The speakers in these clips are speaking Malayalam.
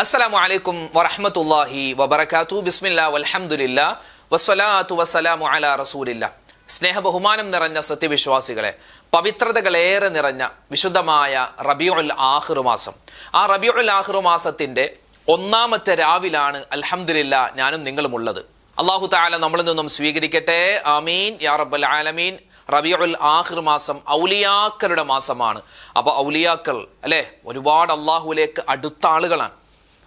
അസ്സലാമു അലൈക്കും വറഹ്മത്തുള്ളാഹി വബർക്കാത്തു ബിസ്മില്ലാ വൽഹമുല്ല വസ്വലാത്തു വസ്സലാമു അലാ റസൂലില്ല. സ്നേഹബഹുമാനം നിറഞ്ഞ സത്യവിശ്വാസികളെ പവിത്രതകളേറെ നിറഞ്ഞ വിശുദ്ധമായ റബിയുൽ ആഹിറു മാസം. ആ റബിയുൽ ആഹിറു മാസത്തിന്റെ ഒന്നാമത്തെ രാവിലാണ് അൽഹംദുലില്ല ഞാനും നിങ്ങളും ഉള്ളത് അള്ളാഹു താല നമ്മളിൽ നിന്നും സ്വീകരിക്കട്ടെ. ആമീൻ. യാ റബ്ബൽ ആലമീൻ. റബിയുൽ ആഹിർ മാസം ഔലിയാക്കളുടെ മാസമാണ്. അപ്പോൾ ഔലിയാക്കൾ അല്ലേ? ഒരുപാട് അള്ളാഹുലേക്ക് അടുത്ത ആളുകളാണ്.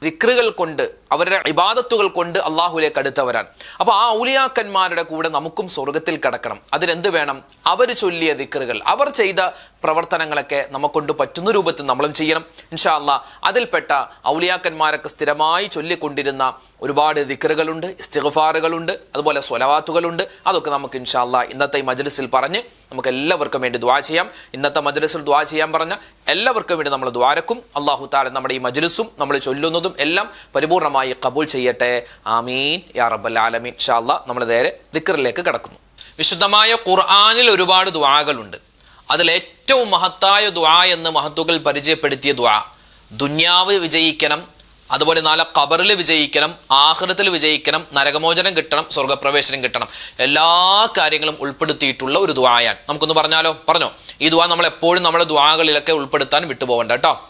ദിക്റുകൾ കൊണ്ട് അവരുടെ ഇബാദത്തുകൾ കൊണ്ട് അള്ളാഹുലേക്ക് അടുത്തവരാൻ അപ്പൊ ആ ഔലിയാക്കന്മാരുടെ കൂടെ നമുക്കും സ്വർഗത്തിൽ കിടക്കണം. അതിനെന്ത് വേണം? അവർ ചൊല്ലിയ ദിക്റുകൾ. അവർ ചെയ്ത പ്രവർത്തനങ്ങളൊക്കെ നമുക്കൊണ്ട് പറ്റുന്ന രൂപത്തിൽ നമ്മളും ചെയ്യണം. ഇൻഷാല്ല അതിൽപ്പെട്ട ഔലിയാക്കന്മാരൊക്കെ സ്ഥിരമായി ചൊല്ലിക്കൊണ്ടിരുന്ന ഒരുപാട് ദിക്കറുകളുണ്ട് ഇസ്തിഗ്ഫാറുകളുണ്ട് അതുപോലെ സ്വലവാത്തുകളുണ്ട് അതൊക്കെ നമുക്ക് ഇൻഷാല്ല ഇന്നത്തെ ഈ മജ്ലിസിൽ പറഞ്ഞ് നമുക്ക് എല്ലാവർക്കും വേണ്ടി ദ്വാ ചെയ്യാം. ഇന്നത്തെ മജ്ലിസിൽ ദ്വാ ചെയ്യാൻ പറഞ്ഞ എല്ലാവർക്കും വേണ്ടി നമ്മൾ ദ്വാരക്കും അള്ളാഹു താല നമ്മുടെ ഈ മജ്ലിസും നമ്മൾ ചൊല്ലുന്നതും എല്ലാം പരിപൂർണമായി കബൂൽ ചെയ്യട്ടെ. ആമീൻ. യാ റബ്ബൽ ആലമീൻ. ഇൻഷാ അല്ലാ നമ്മൾ നേരെ ദിക്കറിലേക്ക് കടക്കുന്നു. വിശുദ്ധമായ ഖുർആാനിൽ ഒരുപാട് ദ്വാകളുണ്ട് അതിൽ ഏറ്റവും മഹത്തായ ദ്വാ എന്ന് മഹത്തുകൾ പരിചയപ്പെടുത്തിയ ദ്വാ ദുന്യാവ് വിജയിക്കണം അതുപോലെ നാല ഖബറിൽ വിജയിക്കണം ആഹൃതത്തിൽ വിജയിക്കണം നരകമോചനം കിട്ടണം സ്വർഗപ്രവേശനം കിട്ടണം. എല്ലാ കാര്യങ്ങളും ഉൾപ്പെടുത്തിയിട്ടുള്ള ഒരു ദ്വായാണ് നമുക്കൊന്ന് പറഞ്ഞാലോ? പറഞ്ഞോ. ഈ ദ്വാ നമ്മൾ എപ്പോഴും നമ്മുടെ ദ്വാകളിലൊക്കെ ഉൾപ്പെടുത്താൻ വിട്ടുപോകണ്ട കേട്ടോ.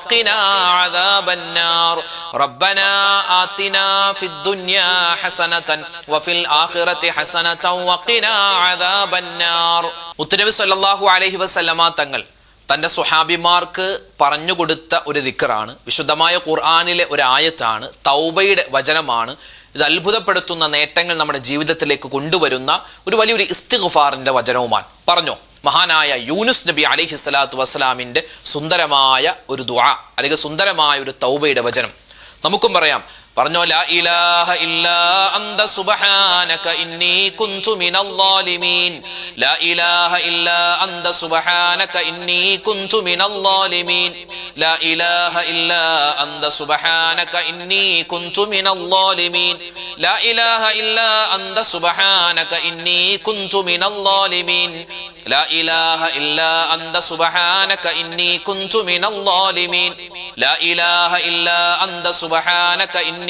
عذاب النار ربنا آتنا في الدنيا حسنة وفي الآخرة حسنة وقنا عذاب النار മുത്തനബി സല്ലല്ലാഹു അലൈഹി വസല്ലമ തങ്ങൾ തൻ്റെ സുഹാബിമാർക്ക് പറഞ്ഞു കൊടുത്ത ഒരു ദിക്കറാണ് വിശുദ്ധമായ ഖുർആാനിലെ ഒരു ആയത്താണ് തൗബയുടെ വചനമാണ് ഇത് അത്ഭുതപ്പെടുത്തുന്ന നേട്ടങ്ങൾ നമ്മുടെ ജീവിതത്തിലേക്ക് കൊണ്ടുവരുന്ന ഒരു വലിയൊരു ഇസ്തിഗ്ഫാറിന്റെ വചനവുമാണ് പറഞ്ഞോ മഹാനായ യൂനുസ് നബി അലിഹി സ്വലാത്തു വസ്സലാമിന്റെ സുന്ദരമായ ഒരു ദുആ അല്ലെങ്കിൽ സുന്ദരമായ ഒരു തൗബയുടെ വചനം. നമുക്കും പറയാം പറഞ്ഞോ ലാ ഇലാഹ ഇല്ലാ അന്ത സുബ്ഹാനക ഇന്നി കുന്തു മിനൽ ളാലിമീൻ ലാ ഇലാഹ ഇല്ലാ അന്ത സുബ്ഹാനക ഇന്നി കുന്തു മിനൽ ളാലിമീൻ ലാ ഇലാഹ ഇല്ലാ അന്ത സുബ്ഹാനക ഇന്നി കുന്തു മിനൽ ളാലിമീൻ ലാ ഇലാഹ ഇല്ലാ അന്ത സുബ്ഹാനക ഇന്നി കുന്തു മിനൽ ളാലിമീൻ لا إله إلا أنت سبحانك إني كنت من الظالمين لا إله إلا أنت سبحانك إني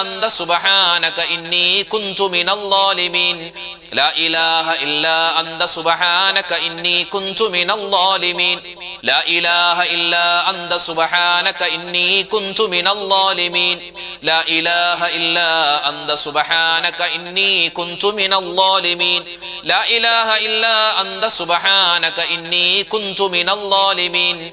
أنت سبحانك إني كنت من الظالمين لا إله إلا أنت سبحانك إني كنت من الظالمين لا إله إلا أنت سبحانك إني كنت من الظالمين لا إله إلا أنت سبحانك إني كنت من الظالمين لا إله إلا أنت سبحانك إني كنت من الظالمين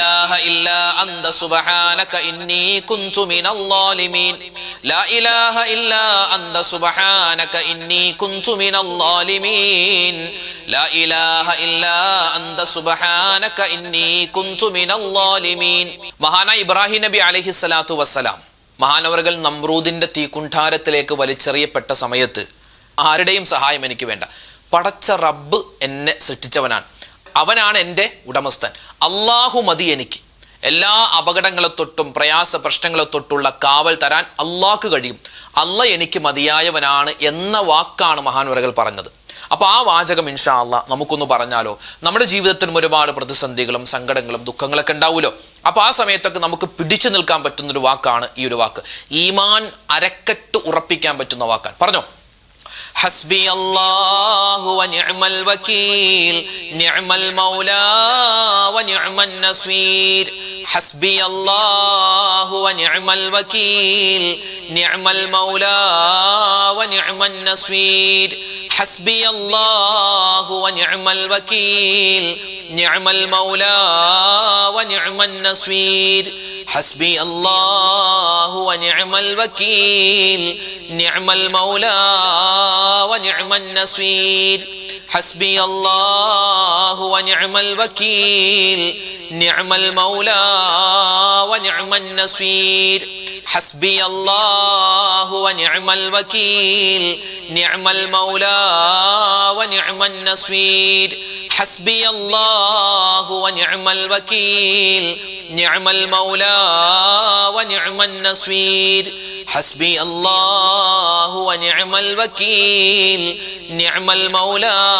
ഇലാഹ ഇല്ലാ അന്ത സുബ്ഹാനക ഇന്നി കുന്തു മിനൽ ളാലിമീൻ ലാ ഇലാഹ ഇല്ലാ അന്ത സുബ്ഹാനക ഇന്നി കുന്തു മിനൽ ളാലിമീൻ ലാ ഇലാഹ ഇല്ലാ അന്ത സുബ്ഹാനക ഇന്നി കുന്തു മിനൽ ളാലിമീൻ മഹാനായ ഇബ്രാഹിം നബി അലൈഹിസ്സലാത്തു വസ്സലാം. മഹാനവറുകൾ നമ്രൂദിന്റെ തീക്കുണ്ടാരത്തിലേക്ക് വലിച്ചെറിയപ്പെട്ട സമയത്ത് ആരുടെയും സഹായം എനിക്ക് വേണ്ട. പടച്ച റബ്ബ് എന്നെ സൃഷ്ടിച്ചവനാണ്. അവനാണ് എന്റെ ഉടമസ്ഥൻ. അള്ളാഹു മതി എനിക്ക്. എല്ലാ അപകടങ്ങളെ തൊട്ടും പ്രയാസ പ്രശ്നങ്ങളെ തൊട്ടുള്ള കാവൽ തരാൻ അള്ളാഹ്ക്ക് കഴിയും. അല്ല എനിക്ക് മതിയായവനാണ് എന്ന വാക്കാണ് മഹാൻവരകൾ പറഞ്ഞത്. അപ്പോൾ ആ വാചകം ഇൻഷാ അല്ല നമുക്കൊന്ന് പറഞ്ഞാലോ? നമ്മുടെ ജീവിതത്തിനും ഒരുപാട് പ്രതിസന്ധികളും സങ്കടങ്ങളും ദുഃഖങ്ങളൊക്കെ ഉണ്ടാവുമല്ലോ? അപ്പോൾ ആ സമയത്തൊക്കെ നമുക്ക് പിടിച്ചു നിൽക്കാൻ പറ്റുന്ന ഒരു വാക്കാണ് ഈ ഒരു വാക്ക്. ഈമാൻ അരക്കെട്ട് ഉറപ്പിക്കാൻ പറ്റുന്ന വാക്കാണ്. പറഞ്ഞോ? ഹസ്ബി അല്ലാഹു വനിഅമൽ വകീൽ നിഅമൽ മൗലാ വനിഅമൻ നസീർ. ഹസ്ബി അല്ലാഹു വനിഅമൽ വകീൽ നിഅമൽ മൗലാ വനിഅമൻ നസീർ. ഹസ്ബി അല്ലാഹു വനിഅമൽ വകീൽ നിഅമൽ മൗലാ വനിഅമൻ നസീർ. ഹസ്ബി അല്ലാഹു വനിഅമൽ വകീൽ നിഅമൽ മൗലാ ونعم النصير. حسبي الله ونعم الوكيل نعم المولى ونعم النصير حسبي الله ونعم الوكيل نعم المولى ونعم النصير حسبي الله ونعم الوكيل نعم المولى ونعم النصير حسبي الله ونعم الوكيل نعم المولى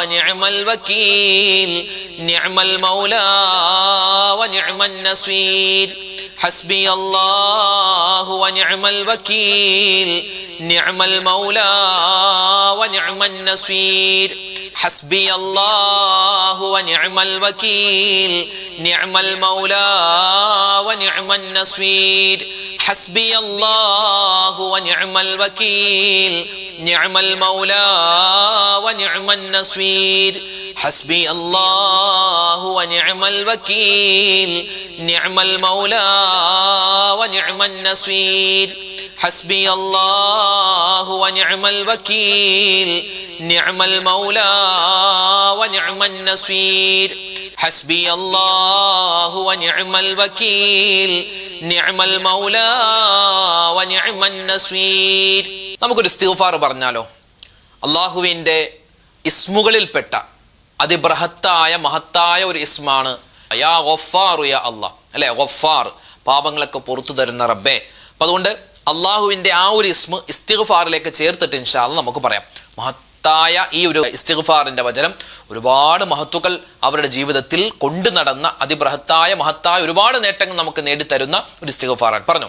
ونعم الوكيل نعم المولى ونعم النصير. ഹസ്ബി അല്ലാഹു വനിഅമൽ വക്കീൽ. നിഅമൽ മൗലാ വനിഅമൻ നസീർ. ഹസ്ബി അല്ലാഹു വനിഅമൽ വക്കീൽ. നിഅമൽ മൗലാ വനിഅമൻ നസീർ. ഹസ്ബി അല്ലാഹു വനിഅമൽ വക്കീൽ. നിഅമൽ മൗലാ വനിഅമൻ നസീർ. حسبي الله ونعم الوكيل نعم المولى ونعم النصير حسبي الله ونعم الوكيل نعم المولى ونعم النصير حسبي الله ونعم الوكيل نعم المولى ونعم النصير നമുക്കൊരു ഇസ്തിഗ്ഫാർ പറഞ്ഞാലോ അള്ളാഹുവിൻ്റെ ഇസ്മുകളിൽപ്പെട്ട അതിബൃഹത്തായ മഹത്തായ ഒരു ഇസ്മാണ് യാ ഗൊഫാറു യാ അള്ളാഹ് അല്ലെ ഗൊഫാർ പാപങ്ങളൊക്കെ പുറത്തു തരുന്ന റബ്ബേ. അപ്പം അതുകൊണ്ട് അള്ളാഹുവിന്റെ ആ ഒരു ഇസ്മ ഇസ്തിഗ്ഫാറിലേക്ക് ചേർത്തിട്ട് ഇൻഷാല്ല നമുക്ക് പറയാം. മഹത്തായ ഈ ഒരു ഇസ്തിഗ്ഫാറിന്റെ വചനം ഒരുപാട് മഹത്തുക്കൾ അവരുടെ ജീവിതത്തിൽ കൊണ്ടു നടന്ന അതിബൃഹത്തായ മഹത്തായ ഒരുപാട് നേട്ടങ്ങൾ നമുക്ക് നേടിത്തരുന്ന ഒരു ഇസ്തിഗ്ഫാറാണ്. പറഞ്ഞു?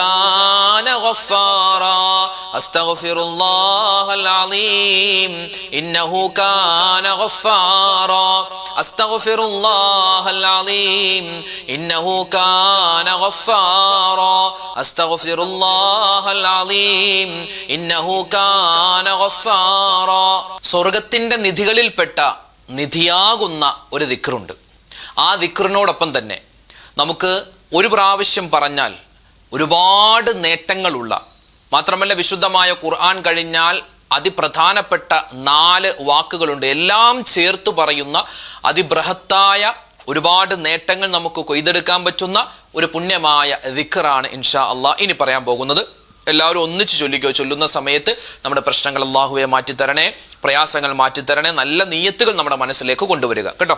كان غفارا أستغفر الله العظيم إنه كان غفارا أستغفر الله العظيم إنه كان غفارا أستغفر الله العظيم إنه كان غفارا സ്വർഗത്തിന്റെ നിധികളിൽപ്പെട്ട നിധിയാകുന്ന ഒരു ദിക്റുണ്ട് ആ ദിക്റിനോടൊപ്പം തന്നെ നമുക്ക് ഒരു പ്രാവശ്യം പറഞ്ഞാൽ ഒരുപാട് നേട്ടങ്ങളുള്ള മാത്രമല്ല വിശുദ്ധമായ ഖുർആൻ കഴിഞ്ഞാൽ അതിപ്രധാനപ്പെട്ട നാല് വാക്കുകളുണ്ട്. എല്ലാം ചേർത്ത് പറയുന്ന അതിബൃഹത്തായ ഒരുപാട് നേട്ടങ്ങൾ നമുക്ക് കൊയ്തെടുക്കാൻ പറ്റുന്ന ഒരു പുണ്യമായ ദിക്കറാണ് ഇൻഷാ അള്ളാഹ് ഇനി പറയാൻ പോകുന്നത്. എല്ലാവരും ഒന്നിച്ച് ചൊല്ലിക്കോ. ചൊല്ലുന്ന സമയത്ത് നമ്മുടെ പ്രശ്നങ്ങൾ അള്ളാഹുവെ മാറ്റിത്തരണേ പ്രയാസങ്ങൾ മാറ്റിത്തരണേ നല്ല നീയത്തുകൾ നമ്മുടെ മനസ്സിലേക്ക് കൊണ്ടുവരിക. കേട്ടോ?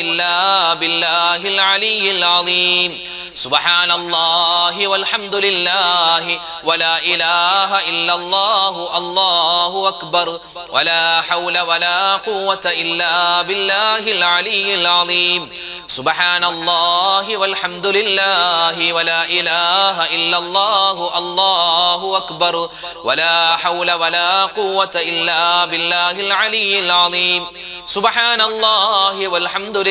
بالله العلي العظيم. سبحان الله والحمد لله ولا إله إلا الله الله أكبر. ولا حول ولا قوة إلا بالله العلي العظيم. سبحان الله والحمد لله ولا إله إلا الله الله أكبر. ولا حول ولا قوة إلا بالله العلي العظيم. سبحان الله والحمد لله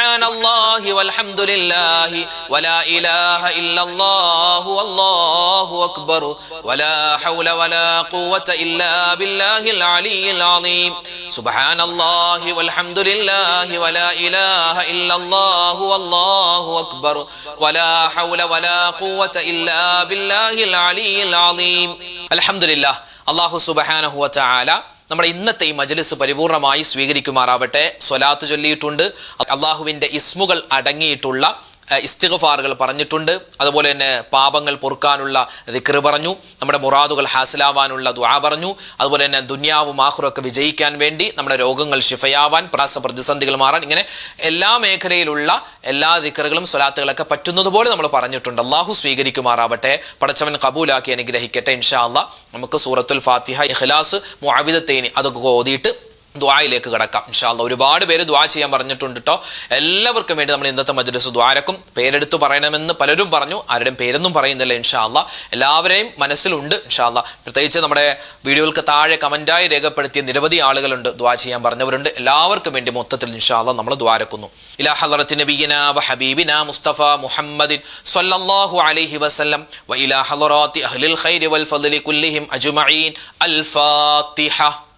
സുബ്ഹാനല്ലാഹി വൽഹംദുലില്ലാഹി വലാ ഇലാഹ ഇല്ലല്ലാഹു വല്ലാഹു അക്ബർ വലാ ഹൗല വലാ ഖുവത ഇല്ലാ ബില്ലാഹിൽ അലിയിൽ അലീം സുബ്ഹാനല്ലാഹി വൽഹംദുലില്ലാഹി വലാ ഇലാഹ ഇല്ലല്ലാഹു വല്ലാഹു അക്ബർ വലാ ഹൗല വലാ ഖുവത ഇല്ലാ ബില്ലാഹിൽ അലിയിൽ അലീം അൽഹംദുലില്ലാഹ് അല്ലാഹു സുബ്ഹാനഹു വ തആല നമ്മുടെ ഇന്നത്തെ ഈ മജലിസ് പരിപൂർണമായി സ്വീകരിക്കുമാറാവട്ടെ. സ്വലാത്ത് ചൊല്ലിയിട്ടുണ്ട്. അള്ളാഹുവിന്റെ ഇസ്മുകൾ അടങ്ങിയിട്ടുള്ള ഇസ്തിഗ്ഫാറുകൾ പറഞ്ഞിട്ടുണ്ട്. അതുപോലെ തന്നെ പാപങ്ങൾ പൊറുക്കാനുള്ള ദിക്ർ പറഞ്ഞു. നമ്മുടെ മുറാദുകൾ ഹാസിലാവാനുള്ള ദുആ പറഞ്ഞു. അതുപോലെ തന്നെ ദുന്യാവും ആഹുറൊക്കെ വിജയിക്കാൻ വേണ്ടി നമ്മുടെ രോഗങ്ങൾ ശിഫയാവാൻ പ്രാസ പ്രതിസന്ധികൾ മാറാൻ ഇങ്ങനെ എല്ലാ മേഖലയിലുള്ള എല്ലാ ദിക്കറുകളും സ്വലാത്തുകളൊക്കെ പറ്റുന്നതുപോലെ നമ്മൾ പറഞ്ഞിട്ടുണ്ട്. അള്ളാഹു സ്വീകരിക്കുമാറാവട്ടെ. പടച്ചവൻ കബൂലാക്കി അനുഗ്രഹിക്കട്ടെ ഇൻഷാ അള്ളാഹ് നമുക്ക് സൂറത്തുൽ ഫാത്തിഹ ഇഖ്ലാസ് മുഅവിദത്തേനി അതൊക്കെ ഓതിയിട്ട് ദ്വായിലേക്ക് കിടക്കാം. ഇൻഷാല്ല ഒരുപാട് പേര് ദ്വാ ചെയ്യാൻ പറഞ്ഞിട്ടുണ്ട് കേട്ടോ എല്ലാവർക്കും വേണ്ടി നമ്മൾ ഇന്നത്തെ മജ്ലിസ് ദ്വാരക്കും പേരെടുത്ത് പറയണമെന്ന് പലരും പറഞ്ഞു. ആരുടെയും പേരൊന്നും പറയുന്നില്ല ഇൻഷാല്ല എല്ലാവരെയും മനസ്സിലുണ്ട് ഇൻഷാല്ല പ്രത്യേകിച്ച് നമ്മുടെ വീഡിയോകൾക്ക് താഴെ കമന്റായി രേഖപ്പെടുത്തിയ നിരവധി ആളുകളുണ്ട് ദ്വാ ചെയ്യാൻ പറഞ്ഞവരുണ്ട്. എല്ലാവർക്കും വേണ്ടി മൊത്തത്തിൽ ഇൻഷാല്ല നമ്മൾ ദ്വാരക്കുന്നു ഇലാ വ മുസ്തഫ മുഹമ്മദിൻ സല്ലല്ലാഹു അലൈഹി വസല്ലം വ അഹ്ലിൽ ഖൈരി വൽ കുല്ലിഹിം അജ്മഈൻ. അൽ ഫാത്തിഹ.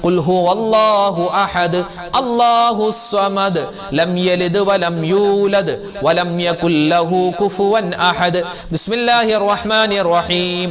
കുൽഹു അല്ലാഹു അഹദ് അല്ലാഹു സ്വമദ് ലം യലിദ് വലം യൂലദ് വലം യകുല്ലഹു കുഫുവൻ അഹദ് ബിസ്മില്ലാഹിർ റഹ്മാനിർ റഹീം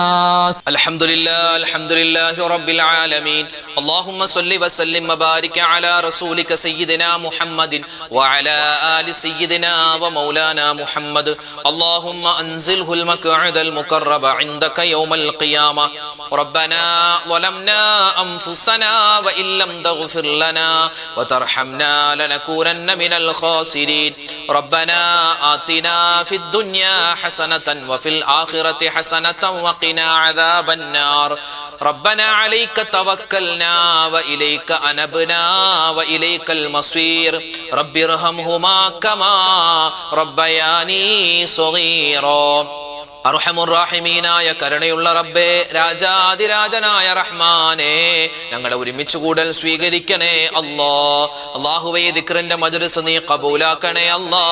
الحمد لله الحمد لله رب العالمين. اللهم صل وسلم وبارك على رسولك سيدنا محمد وعلى آل سيدنا ومولانا محمد. اللهم أنزله المقعد المقرب عندك يوم القيامة. ربنا ظلمنا أنفسنا وإن لم تغفر لنا وترحمنا لنكونن من الخاسرين. ربنا آتنا في الدنيا حسنة وفي الآخرة حسنة وقنا عذاب النار. ربنا عليك توكلنا وإليك أنبنا وإليك المصير. رب ارحمهما كما ربياني صغيرا. അർഹമുറാഹിമീനായ കരുണയുള്ള റബ്ബേ രാജാതിരാജനായ റഹ്മാനെ ഞങ്ങളെ ഒരുമിച്ച് കൂടൽ സ്വീകരിക്കണേ അല്ലോ. അള്ളാഹുവേ ദിക്റിന്റെ മജ്ലിസ് നീ കബൂലാക്കണേ അല്ലാ.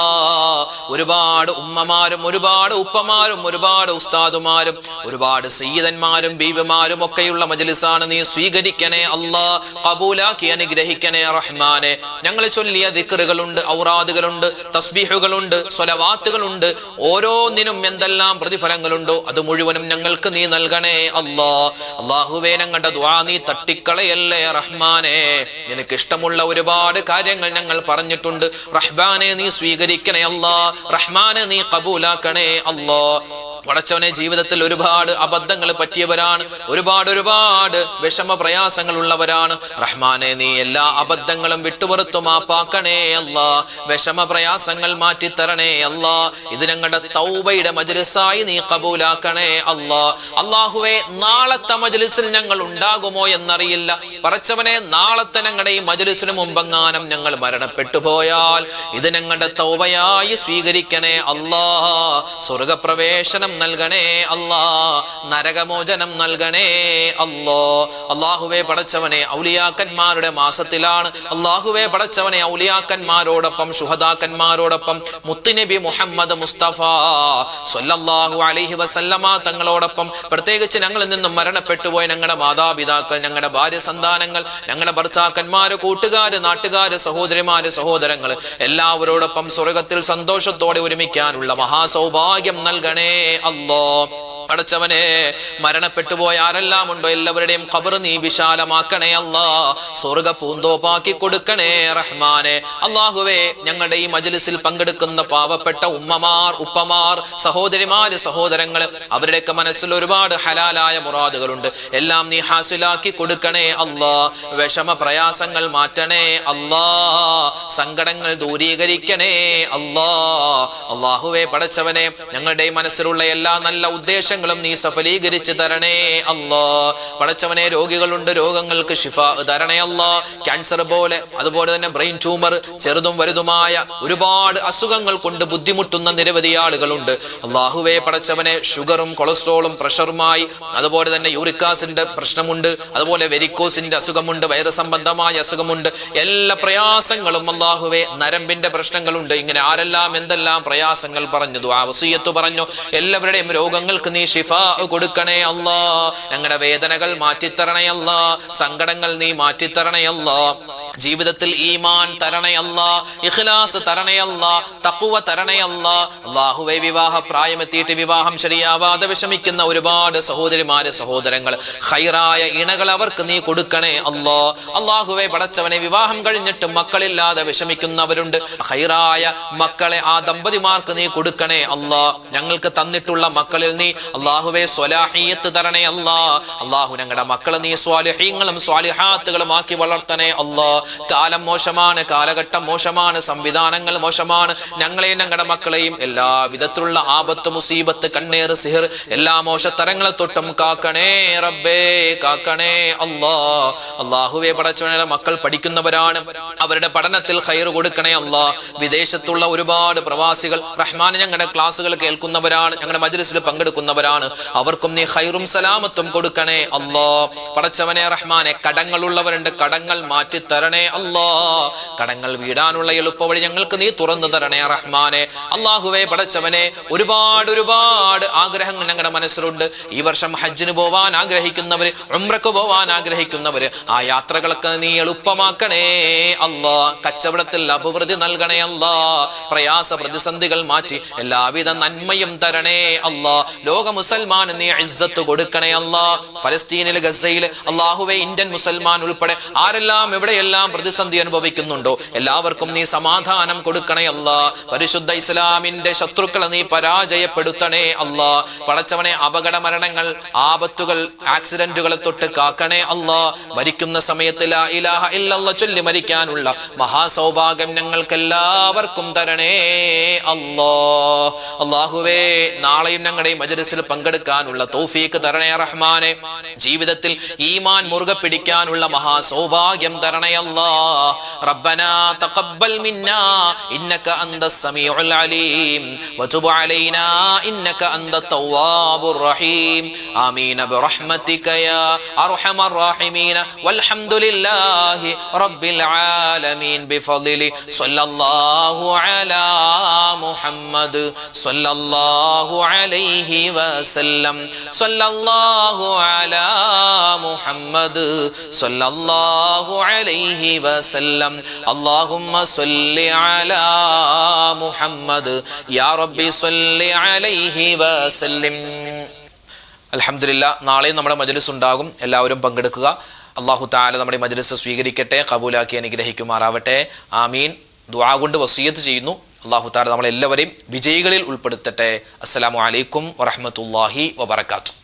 ഒരുപാട് ഉമ്മമാരും ഒരുപാട് ഉപ്പമാരും ഒരുപാട് ഉസ്താദുമാരും ഒരുപാട് സയ്യിദന്മാരും ബീവിമാരും ഒക്കെയുള്ള മജ്ലിസാണ് നീ സ്വീകരിക്കണേ അല്ലാ. കബൂലാക്കി അനുഗ്രഹിക്കണേ റഹ്മാനെ. ഞങ്ങൾ ചൊല്ലിയ ദിക്റുകളുണ്ട് ഔറാദുകളുണ്ട് തസ്ബീഹുകളുണ്ട് സ്വലവാത്തുകളുണ്ട്. ഓരോന്നിനും എന്തെല്ലാം പ്രതിഫലങ്ങളുണ്ടോ അത് മുഴുവനും ഞങ്ങൾക്ക് നീ നൽകണേ അല്ലാ. അള്ളാഹുവേ ഞങ്ങളുടെ ദ്വാ നീ തട്ടിക്കളയല്ലേ റഹ്മാനെ. നിനക്ക് ഇഷ്ടമുള്ള ഒരുപാട് കാര്യങ്ങൾ ഞങ്ങൾ പറഞ്ഞിട്ടുണ്ട്. റഹ്മാനെ നീ സ്വീകരിക്കണേ അല്ലാ. റഹ്മാനെ നീ കബൂലാക്കണേ അല്ലാ. പടച്ചവനെ ജീവിതത്തിൽ ഒരുപാട് അബദ്ധങ്ങൾ പറ്റിയവരാണ്. ഒരുപാട് ഒരുപാട് വിഷമ പ്രയാസങ്ങൾ ഉള്ളവരാണ് റഹ്മാനെ നീ എല്ലാ അബദ്ധങ്ങളും വിട്ടുപുറത്തു മാപ്പാക്കണേ അല്ല. വിഷമ പ്രയാസങ്ങൾ മാറ്റിത്തരണേ അല്ല. ഇത് ഞങ്ങളുടെ തൗബയുടെ മജലിസായി നീ കബൂലാക്കണേ അല്ല. അള്ളാഹുവെ നാളത്തെ മജലിസിൽ ഞങ്ങൾ ഉണ്ടാകുമോ എന്നറിയില്ല. പറച്ചവനെ നാളത്തെ ഞങ്ങളുടെ ഈ മജലിസിന് മുമ്പെങ്ങാനും ഞങ്ങൾ മരണപ്പെട്ടു പോയാൽ ഇത് ഞങ്ങളുടെ തൗബയായി സ്വീകരിക്കണേ അല്ലാ. സ്വർഗപ്രവേശനം നൽകണേ അല്ലാ. നരകമോചനം നൽകണേ അല്ലോ. അള്ളാഹുവെ പടച്ചവനെ ഔലിയാക്കന്മാരുടെ മാസത്തിലാണ്. അള്ളാഹുവെ പടച്ചവനെ ഔലിയാക്കന്മാരോടൊപ്പം ശുഹദാക്കന്മാരോടൊപ്പം മുത്തുനബി മുഹമ്മദ് മുസ്തഫ സൊല്ലാഹു അലൈഹി വസല്ലമ തങ്ങളോടൊപ്പം പ്രത്യേകിച്ച് ഞങ്ങളിൽ നിന്നും മരണപ്പെട്ടുപോയ ഞങ്ങളുടെ മാതാപിതാക്കൾ ഞങ്ങളുടെ ഭാര്യ സന്താനങ്ങൾ ഞങ്ങളുടെ ഭർത്താക്കന്മാര് കൂട്ടുകാര് നാട്ടുകാര് സഹോദരിമാര് സഹോദരങ്ങൾ എല്ലാവരോടൊപ്പം സ്വർഗത്തിൽ സന്തോഷത്തോടെ ഒരുമിക്കാനുള്ള മഹാസൗഭാഗ്യം നൽകണേ അല്ലോ പടച്ചവനെ മരണപ്പെട്ടുപോയ ആരെല്ലാം ഉണ്ടോ എല്ലാവരുടെയും കബർ നീ വിശാലമാക്കണേ അല്ലാ സ്വർഗ പൂന്തോപ്പാക്കി കൊടുക്കണേ റഹ്മാനെ. അള്ളാഹുവേ ഞങ്ങളുടെ ഈ മജലിസിൽ പങ്കെടുക്കുന്ന പാവപ്പെട്ട ഉമ്മമാർ ഉപ്പമാർ സഹോദരിമാര് സഹോദരങ്ങൾ അവരുടെയൊക്കെ മനസ്സിൽ ഒരുപാട് ഹലാലായ മുറാദുകളുണ്ട്. എല്ലാം നീ ഹാസിലാക്കി കൊടുക്കണേ അല്ലാ വിഷമ പ്രയാസങ്ങൾ മാറ്റണേ അല്ലാ സങ്കടങ്ങൾ ദൂരീകരിക്കണേ അല്ലാ അള്ളാഹുവേ പടച്ചവനെ ഞങ്ങളുടെ മനസ്സിലുള്ള എല്ലാ നല്ല ഉദ്ദേശങ്ങളും നീ സഫലീകരിച്ച് തരണേ അല്ലോ. പടച്ചവനെ രോഗികളുണ്ട് രോഗങ്ങൾക്ക് ഷിഫ തരണേ അല്ലാ. ക്യാൻസർ പോലെ അതുപോലെ തന്നെ ബ്രെയിൻ ട്യൂമർ ചെറുതും വലുതുമായ ഒരുപാട് അസുഖങ്ങൾ കൊണ്ട് ബുദ്ധിമുട്ടുന്ന നിരവധി ആളുകളുണ്ട്. അള്ളാഹുവെ പടച്ചവനെ ഷുഗറും കൊളസ്ട്രോളും പ്രഷറുമായി അതുപോലെ തന്നെ യൂറിക്കാസിന്റെ പ്രശ്നമുണ്ട് അതുപോലെ വെരിക്കോസിന്റെ അസുഖമുണ്ട് വൈറസ് സംബന്ധമായ അസുഖമുണ്ട് എല്ലാ പ്രയാസങ്ങളും അള്ളാഹുവെ നരമ്പിന്റെ പ്രശ്നങ്ങളുണ്ട്. ഇങ്ങനെ ആരെല്ലാം എന്തെല്ലാം പ്രയാസങ്ങൾ പറഞ്ഞു ആ വസീയത്ത് പറഞ്ഞു എല്ലാവരുടെയും രോഗങ്ങൾക്ക് നീ ഷിഫ കൊടുക്കണേ അല്ലാ. ഞങ്ങളുടെ വേദനകൾ മാറ്റിത്തരണേ അല്ലാ. സങ്കടങ്ങൾ നീ മാറ്റിത്തരണേ അല്ലാ. ജീവിതത്തിൽ ഈമാൻ തരണയല്ല ഇഖ്ലാസ് തരണയല്ല തക്കുവ തരണയല്ല അള്ളാഹുവെ വിവാഹ പ്രായമെത്തിയിട്ട് വിവാഹം ശരിയാവാതെ വിഷമിക്കുന്ന ഒരുപാട് സഹോദരിമാര് സഹോദരങ്ങൾ. ഹൈറായ ഇണകൾ അവർക്ക് നീ കൊടുക്കണേ അല്ലോ. അള്ളാഹുവെ പടച്ചവനെ വിവാഹം കഴിഞ്ഞിട്ട് മക്കളില്ലാതെ വിഷമിക്കുന്നവരുണ്ട്. ഹൈറായ മക്കളെ ആ ദമ്പതിമാർക്ക് നീ കൊടുക്കണേ അല്ലോ. ഞങ്ങൾക്ക് തന്നിട്ടുള്ള മക്കളിൽ നീ അള്ളാഹുവെ സ്വലാഹിയത്ത് തരണേ അല്ലാ. അള്ളാഹു ഞങ്ങളുടെ മക്കളെ നീ സ്വാലിഹീങ്ങളും സ്വാലിഹാത്തുകളും ആക്കി വളർത്തണേ അല്ലാ. കാലം മോശമാണ് കാലഘട്ടം മോശമാണ് സംവിധാനങ്ങൾ മോശമാണ്. ഞങ്ങളെയും ഞങ്ങളുടെ മക്കളെയും എല്ലാ വിധത്തിലുള്ള ആപത്ത് മുസീബത്ത് കണ്ണേർ സിഹർ എല്ലാ മോശത്തരങ്ങളെ തൊട്ടും കാക്കണേ റബ്ബേ കാക്കണേ അല്ലാ. അള്ളാഹുവെ പടച്ചവനെ മക്കൾ പഠിക്കുന്നവരാണ്. അവരുടെ പഠനത്തിൽ ഹൈർ കൊടുക്കണേ അല്ലാ. വിദേശത്തുള്ള ഒരുപാട് പ്രവാസികൾ റഹ്മാൻ ഞങ്ങളുടെ ക്ലാസ്സുകൾ കേൾക്കുന്നവരാണ്. ഞങ്ങളുടെ മജ്ലിസിൽ പങ്കെടുക്കുന്നവരാണ്. അവർക്കും നീ ഹൈറും സലാമത്തും കൊടുക്കണേ അല്ലോ. പടച്ചവനെ റഹ്മാനെ കടങ്ങളുള്ളവരുണ്ട് കടങ്ങൾ മാറ്റി തരണേ അല്ലോ. കടങ്ങൾ വീടാനുള്ള എളുപ്പവഴി ഞങ്ങൾക്ക് നീ തുറന്നു തരണേ റഹ്മാനെ. അള്ളാഹുവെ പടച്ചവനെ ഒരുപാട് ഒരുപാട് ആഗ്രഹങ്ങൾ ഞങ്ങളുടെ മനസ്സിലുണ്ട്. ഈ വർഷം ഹജ്ജിന് പോവാൻ ആഗ്രഹിക്കുന്നവര് ഉംറക്ക് പോവാൻ ആഗ്രഹിക്കുന്നവര് ആ യാത്രകളൊക്കെ നീ എളുപ്പമാക്കണേ അല്ലോ. കച്ചവടത്തിൽ അഭിവൃദ്ധി നൽകണേ അല്ലോ. പ്രയാസ പ്രതിസന്ധികൾ മാറ്റി എല്ലാവിധ നന്മയും തരണേ അല്ലാ. ലോക മുസൽമാൻ നീ ഇസ്സത്ത് കൊടുക്കണേ അല്ലാ. ഫലസ്തീനിൽ ഗസയിൽ അള്ളാഹുവെ ഇന്ത്യൻ മുസൽമാൻ ഉൾപ്പെടെ ആരെല്ലാം എവിടെയെല്ലാം പ്രതിസന്ധി അനുഭവിക്കുന്നുണ്ടോ എല്ലാവർക്കും നീ സമാധാനം കൊടുക്കണേ അല്ലാ. പരിശുദ്ധ ഇസ്ലാമിന്റെ ശത്രുക്കളെ നീ പരാജയപ്പെടുത്തണേ അല്ലാ. പടച്ചവനെ അപകട മരണങ്ങൾ ആപത്തുകൾ ആക്സിഡന്റുകളെ തൊട്ട് കാക്കണേ അല്ലാ. മരിക്കുന്ന സമയത്ത് ഇലാഹ ഇല്ലല്ലാ ചൊല്ലി മരിക്കാനുള്ള മഹാസൗഭാഗ്യം ഞങ്ങൾക്ക് എല്ലാവർക്കും തരണേ അല്ലാ. അള്ളാഹുവേ നാളെയും ഞങ്ങളുടെ ഈ മജ്ലിസിൽ പങ്കെടുക്കാനുള്ള തൗഫീക്ക് തരണേ റഹ്മാനെ ജീവിതത്തിൽ ഈമാൻ മുറുകെ പിടിക്കാനുള്ള മഹാസൗഭാഗ്യം തരണേ അല്ലാ റബ്ബനാ തഖബ്ബൽ മിന്നാ ഇന്നക അന്ത സമീഉൽ അലീം വതുബ് അലൈനാ ഇന്നക അന്ത തവ്വാബുർ റഹീം ആമീൻ برحمتك يا أرحم الراحمين والحمد لله رب العالمين بفضل صلى الله على محمد صلى الله അലൈഹി വസല്ലം. സല്ലല്ലാഹു അലാ മുഹമ്മദ്. സല്ലല്ലാഹു അലൈഹി വസല്ലം. അല്ലാഹുമ്മ സല്ലി അലാ മുഹമ്മദ്. യാ റബ്ബി സല്ലി അലൈഹി വസല്ലം. അലഹമില്ല നാളെയും നമ്മുടെ മജലിസ് ഉണ്ടാകും. എല്ലാവരും പങ്കെടുക്കുക. അള്ളാഹു താല നമ്മുടെ മജലിസ് സ്വീകരിക്കട്ടെ കബൂലാക്കി അനുഗ്രഹിക്കുമാറാവട്ടെ. ആമീൻ. ദ്വാ കൊണ്ട് വസീയത്ത് ചെയ്യുന്നു. അള്ളാഹു താര നമ്മളെല്ലാവരെയും വിജയികളിൽ ഉൾപ്പെടുത്തട്ടെ. അസ്സാം വലൈക്കും വറഹമത്തല്ലാഹി വബർക്കാത്തു